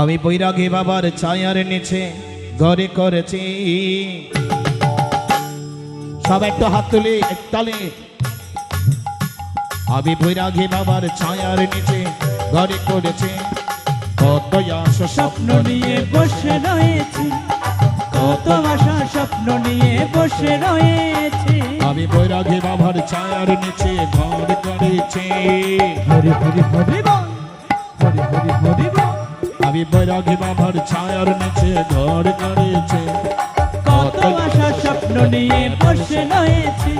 আমি বৈরাগী বাবার ছায়ার নিচে ঘরে করেছি। সব একটু হাত তুলি তালে। আমি বৈরাগী বাবার ছায়ার নিচে ঘরে করেছি। কত আশা স্বপ্ন নিয়ে বসে রয়েছি। কত আশা স্বপ্ন নিয়ে বসে রয়েছি। আমি বৈরাগী বাবার ছায়ার নিচে ঘর করেছি। হরি হরি হরি হরি হরি হরি আমি বৈরাগী বাবার ছায়ার নিচে ঘর করেছি। কত আশা স্বপ্ন নিয়ে বসে রয়েছি।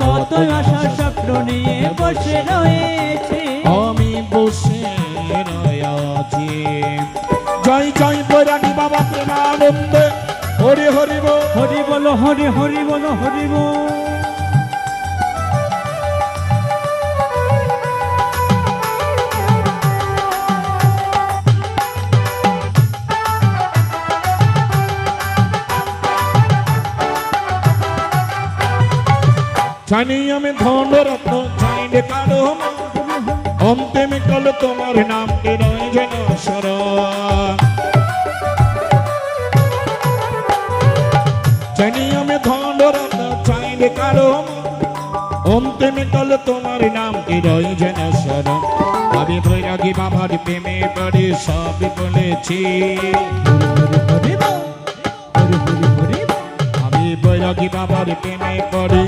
কত আশা স্বপ্ন নিয়ে বসে রয়েছি। আমি বসে রয়াছি। জয় জয় বৈরাগী বাবা প্রেমানন্দে। হরি হরি বল। হরি বলো হরি হরি বলো হরি বল। জানি আমি ধন রত্ন চাইলে কারও অন্তিমে কল তোমার নাম কে রয় যেন সর। জানি আমি ধন রত্ন চাইলে কারও অন্তিমে কল তোমার নাম কে রয় যেন সর। আমি বৈরাগী বাবার প্রেমে পড়ে সব বলেছি। আমি বৈরাগী বাবার প্রেমে পড়ে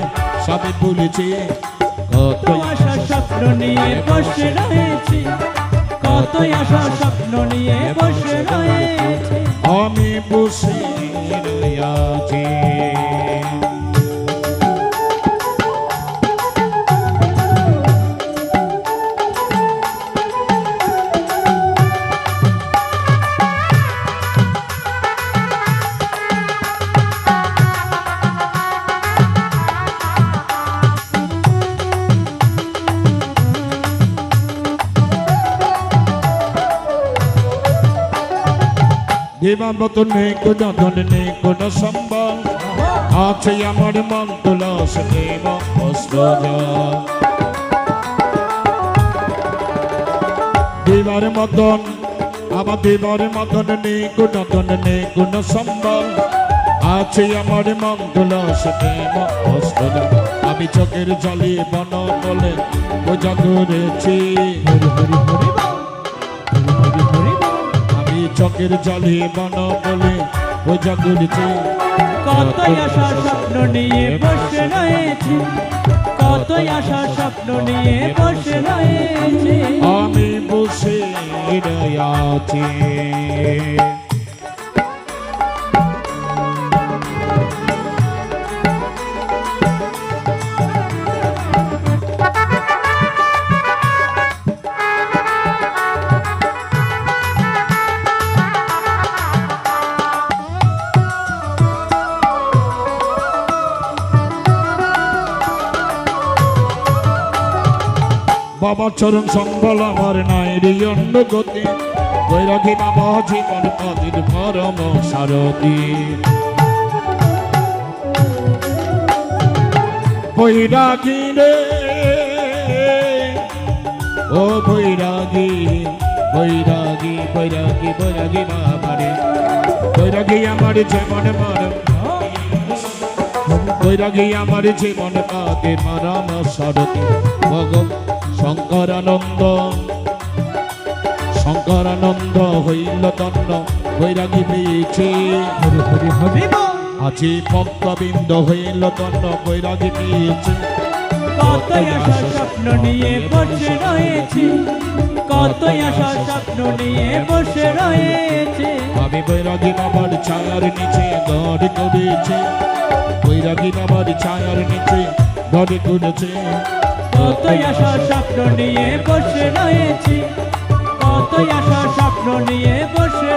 সব বলেছে কত কত আশা স্বপ্ন নিয়ে বসে রয়েছে কত আশা স্বপ্ন নিয়ে বসে রয়েছে। আমি বসে রয়াছি। দেবাবত নেই কোন ধন নেই কোন সম্বল। আছে আমার মন, তুলস দেব অস্ত্র দেবার মতন, আমার দেবার মতন নেই কোন ধন নেই কোন সম্বল। আছে আমার তুলস দেব অস্ত্র আমি চোখের জলে বন বলে পূজা করেছি হরি হরি চকের জলে বন বলে ও করেছি। কত আশা স্বপ্ন নিয়ে বসে রয়েছি। কত আশা স্বপ্ন নিয়ে বসে রয়েছি। আমি বসে রয়াছি বাবা চরণ সম্বল আমার নাই রে অন্য গতি। বৈরাগী বাবা, জীবন পদির পরম সারথী। বৈরাগী রে, ও বৈরাগী বৈরাগী বৈরাগী বৈরাগী বাবা রে বৈরাগী আমার যেমন মরম বৈরাগী আমার জীবন পাতে মারাম সারথী। ভগ শঙ্করানন্দ। শঙ্করানন্দ হইল তন্ন বৈরাগী পেয়েছে আজি ভক্তবৃন্দ হইল তন্ন বৈরাগী পেয়েছে কত আশা স্বপ্ন নিয়ে বসে রয়েছি। কত আশা স্বপ্ন নিয়ে বসে রয়েছি। আমি বৈরাগী বাবার ছায়ার নিচে ঘর করেছে বৈরাগী বাবার ছায়ার নিচে ঘর করেছে কত আশা স্বপ্ন নিয়ে বসে রয়েছি কত আশা স্বপ্ন নিয়ে বসে